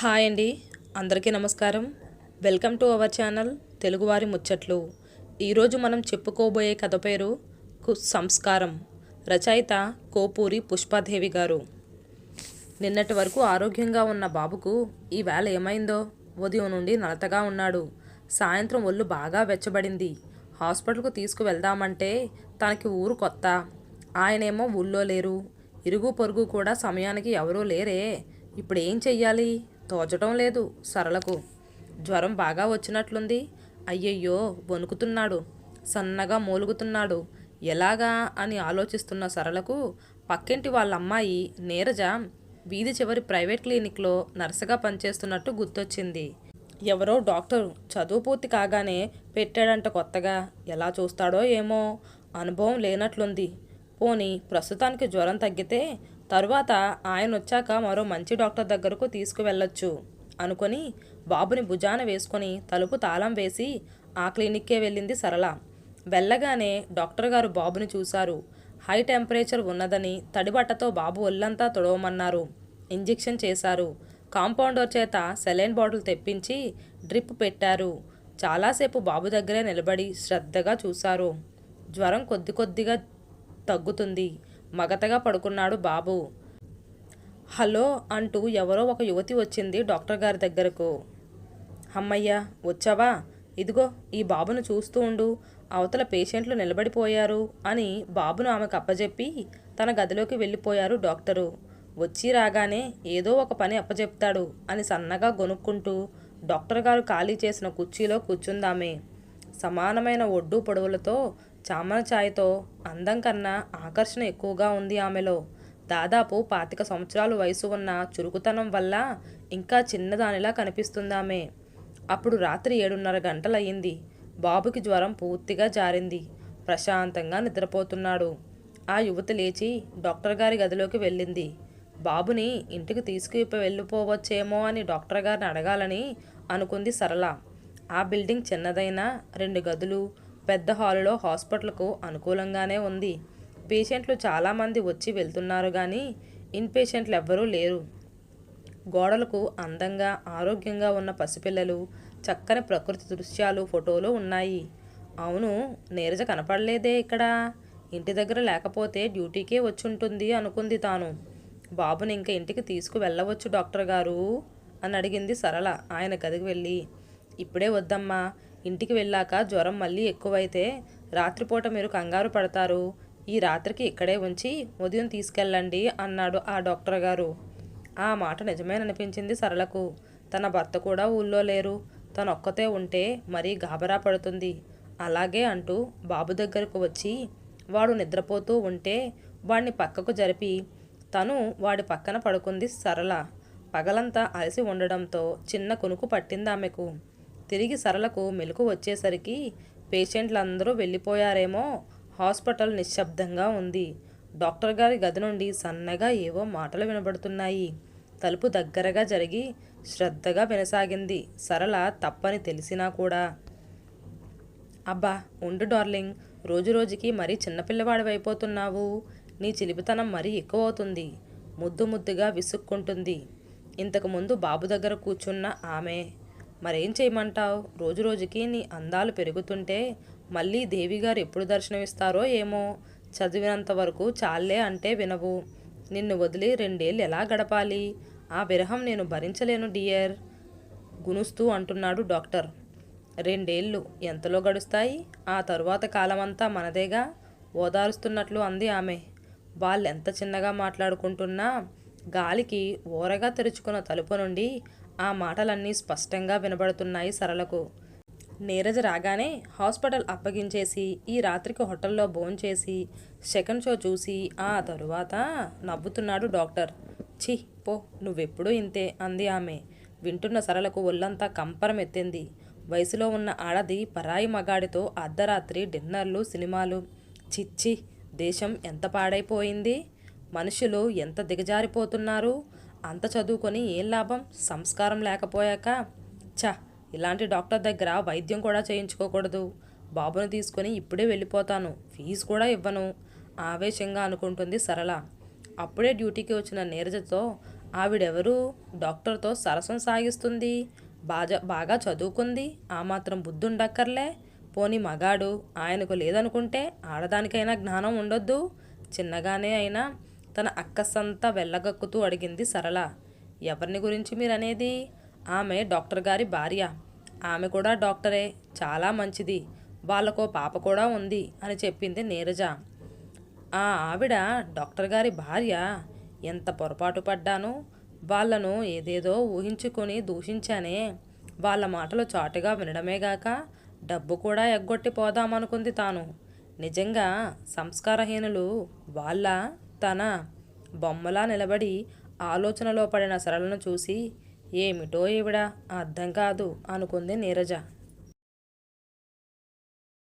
Hi అండి. అందరికీ నమస్కారం. వెల్కమ్ టు అవర్ ఛానల్ తెలుగువారి ముచ్చట్లు. ఈరోజు మనం చెప్పుకోబోయే కథ పేరు కు సంస్కారం. రచయిత కోపూరి పుష్పాదేవి గారు. నిన్నటి వరకు ఆరోగ్యంగా ఉన్న బాబుకు ఈవేళ ఏమైందో ఉదయం నుండి నలతగా ఉన్నాడు. సాయంత్రం ఒళ్ళు బాగా వెచ్చబడింది. హాస్పిటల్కు తీసుకువెళ్దామంటే తనకి ఊరు కొత్త. ఆయనేమో ఊళ్ళో లేరు. ఇరుగు పొరుగు కూడా సమయానికి ఎవరూ లేరే. ఇప్పుడు ఏం చెయ్యాలి? తోచటం లేదు సరళకు. జ్వరం బాగా వచ్చినట్లుంది. అయ్యయ్యో వణుకుతున్నాడు. సన్నగా మూలుగుతున్నాడు. ఎలాగా అని ఆలోచిస్తున్న సరళకు పక్కింటి వాళ్ళ అమ్మాయి నీరజ వీధి చివరి ప్రైవేట్ క్లినిక్లో నర్సుగా పనిచేస్తున్నట్టు గుర్తొచ్చింది. ఎవరో డాక్టర్ చదువు పూర్తి కాగానే పెట్టాడంట కొత్తగా. ఎలా చూస్తాడో ఏమో. అనుభవం లేనట్లుంది. పోనీ ప్రస్తుతానికి జ్వరం తగ్గితే తరువాత ఆయన వచ్చాక మరో మంచి డాక్టర్ దగ్గరకు తీసుకువెళ్ళొచ్చు అనుకొని బాబుని భుజాన వేసుకొని తలుపు తాళం వేసి ఆ క్లినిక్కే వెళ్ళింది సరళ. వెళ్ళగానే డాక్టర్ గారు బాబుని చూశారు. హై టెంపరేచర్ ఉన్నదని తడిబట్టతో బాబు ఒళ్ళంతా తొడవమన్నారు. ఇంజెక్షన్ చేశారు. కాంపౌండర్ చేత సెలైన్ బాటిల్ తెప్పించి డ్రిప్ పెట్టారు. చాలాసేపు బాబు దగ్గరే నిలబడి శ్రద్ధగా చూశారు. జ్వరం కొద్ది కొద్దిగా తగ్గుతుంది. మగతగా పడుకున్నాడు బాబు. హలో అంటూ ఎవరో ఒక యువతి వచ్చింది డాక్టర్ గారి దగ్గరకు. అమ్మయ్య వచ్చావా? ఇదిగో ఈ బాబును చూస్తూ ఉండు. అవతల పేషెంట్లు నిలబడిపోయారు అని బాబును ఆమెకు అప్పజెప్పి తన గదిలోకి వెళ్ళిపోయారు డాక్టరు. వచ్చి రాగానే ఏదో ఒక పని అప్పజెప్తాడు అని సన్నగా గొనుక్కుంటూ డాక్టర్ గారు ఖాళీ చేసిన కుర్చీలో కూర్చుందామే. సమానమైన ఒడ్డు పొడవులతో చామన ఛాయతో అందం కన్నా ఆకర్షణ ఎక్కువగా ఉంది ఆమెలో. దాదాపు పాతిక సంవత్సరాలు వయసు ఉన్న చురుకుతనం వల్ల ఇంకా చిన్నదానిలా కనిపిస్తుందామె అప్పుడు రాత్రి ఏడున్నర గంటలయ్యింది. బాబుకి జ్వరం పూర్తిగా జారింది. ప్రశాంతంగా నిద్రపోతున్నాడు. ఆ యువతి లేచి డాక్టర్ గారి గదిలోకి వెళ్ళింది. బాబుని ఇంటికి తీసుకు వెళ్ళిపోవచ్చేమో అని డాక్టర్ గారిని అడగాలని అనుకుంది సరళ. ఆ బిల్డింగ్ చిన్నదైనా రెండు గదులు పెద్ద హాలులో హాస్పిటల్కు అనుకూలంగానే ఉంది. పేషెంట్లు చాలామంది వచ్చి వెళ్తున్నారు కానీ ఇన్ పేషెంట్లు ఎవ్వరూ లేరు. గోడలకు అందంగా ఆరోగ్యంగా ఉన్న పసిపిల్లలు చక్కని ప్రకృతి దృశ్యాలు ఫోటోలు ఉన్నాయి. అవును నీరజ కనపడలేదే ఇక్కడ. ఇంటి దగ్గర లేకపోతే డ్యూటీకే వచ్చుంటుంది అనుకుంది తాను. బాబుని ఇంకా ఇంటికి తీసుకు వెళ్ళవచ్చు డాక్టర్ గారు? అని అడిగింది సరళ. ఆయన గదికి వెళ్ళి ఇప్పుడే వద్దమ్మా. ఇంటికి వెళ్ళాక జ్వరం మళ్ళీ ఎక్కువైతే రాత్రిపూట మీరు కంగారు పడతారు. ఈ రాత్రికి ఇక్కడే ఉంచి ఉదయం తీసుకెళ్ళండి అన్నాడు ఆ డాక్టర్ గారు. ఆ మాట నిజమేననిపించింది సరళకు. తన భర్త కూడా ఊళ్ళో లేరు. తనొక్కతే ఉంటే మరీ గాబరా పడుతుంది. అలాగే అంటూ బాబు దగ్గరకు వచ్చి వాడు నిద్రపోతూ ఉంటే వాడిని పక్కకు జరిపి తను వాడి పక్కన పడుకుంది సరళ. పగలంతా అలసి ఉండడంతో చిన్న కునుకు పట్టింది ఆమెకు తిరిగి సరళకు మెలకు వచ్చేసరికి పేషెంట్లందరూ వెళ్ళిపోయారేమో. హాస్పిటల్ నిశ్శబ్దంగా ఉంది. డాక్టర్ గారి గది నుండి సన్నగా ఏవో మాటలు వినబడుతున్నాయి. తలుపు దగ్గరగా జరిగి శ్రద్ధగా వినసాగింది. సరళ తప్పని తెలిసినా కూడా. అబ్బా ఉండు డార్లింగ్. రోజు రోజుకి మరీ చిన్నపిల్లవాడివైపోతున్నావు నీ చిలిపితనం మరీ ఎక్కువ అవుతుంది ముద్దు ముద్దుగా విసుక్కుంటుంది. ఇంతకుముందు బాబు దగ్గర కూర్చున్న ఆమె మరేం చేయమంటావు? రోజు రోజుకి నీ అందాలు పెరుగుతుంటే మళ్ళీ దేవిగారు ఎప్పుడు దర్శనమిస్తారో ఏమో? చదివినంత వరకు చాలే అంటే వినవు. నిన్ను వదిలి రెండేళ్ళు ఎలా గడపాలి? ఆ విరహం నేను భరించలేను డియర్ గునుస్తూ అంటున్నాడు డాక్టర్. రెండేళ్ళు ఎంతలో గడుస్తాయి? ఆ తరువాత కాలమంతా మనదేగా? ఓదారుస్తున్నట్లు అంది ఆమె. వాళ్ళెంత చిన్నగా మాట్లాడుకుంటున్నా? గాలికి ఓరగా తెరుచుకున్న తలుపు నుండి ఆ మాటలన్నీ స్పష్టంగా వినబడుతున్నాయి సరళకు. నీరజ రాగానే హాస్పిటల్ అప్పగించేసి ఈ రాత్రికి హోటల్లో భోంచేసి సెకండ్ షో చూసి ఆ తరువాత నవ్వుతున్నాడు డాక్టర్. ఛీ పో నువ్వెప్పుడూ ఇంతే అంది ఆమె. వింటున్న సరళకు ఒళ్ళంతా కంపరం ఎత్తింది. వయసులో ఉన్న ఆడది పరాయి మగాడితో అర్ధరాత్రి డిన్నర్లు సినిమాలు. చిచ్చి దేశం ఎంత పాడైపోయింది? మనుషులు ఎంత దిగజారిపోతున్నారు? అంత చదువుకొని ఏం లాభం? సంస్కారం లేకపోయాక చ ఇలాంటి డాక్టర్ దగ్గర వైద్యం కూడా చేయించుకోకూడదు. బాబుని తీసుకొని ఇప్పుడే వెళ్ళిపోతాను. ఫీజు కూడా ఇవ్వను. ఆవేశంగా అనుకుంటుంది సరళ. అప్పుడే డ్యూటీకి వచ్చిన నీరజతో ఆవిడెవరు? డాక్టర్తో సరసం సాగిస్తుంది. బాగా బాగా చదువుకుంది. ఆ మాత్రం బుద్ధుండక్కర్లే. పోని మగాడు. ఆయనకు లేదనుకుంటే ఆడదానికైనా జ్ఞానం ఉండొద్దు. చిన్నగానే అయినా తన అక్కసంతా వెళ్ళగక్కుతూ అడిగింది సరళ. ఎవరిని గురించి మీరనేది? ఆమె డాక్టర్ గారి భార్య. ఆమె కూడా డాక్టరే. చాలా మంచిది. వాళ్ళకో పాప కూడా ఉంది అని చెప్పింది నీరజ. ఆ ఆవిడ డాక్టర్ గారి భార్య? ఎంత పొరపాటు పడ్డాను? వాళ్ళను ఏదేదో ఊహించుకొని దూషించానే. వాళ్ళ మాటలు చాటుగా వినడమేగాక డబ్బు కూడా ఎగ్గొట్టి పోదామనుకుంది తాను. నిజంగా సంస్కారహీనులు వాళ్ళ? తన బొమ్మలా నిలబడి ఆలోచనలో పడిన సరళను చూసి ఏమిటో ఈవిడ? అర్థం కాదు అనుకుంది నీరజ.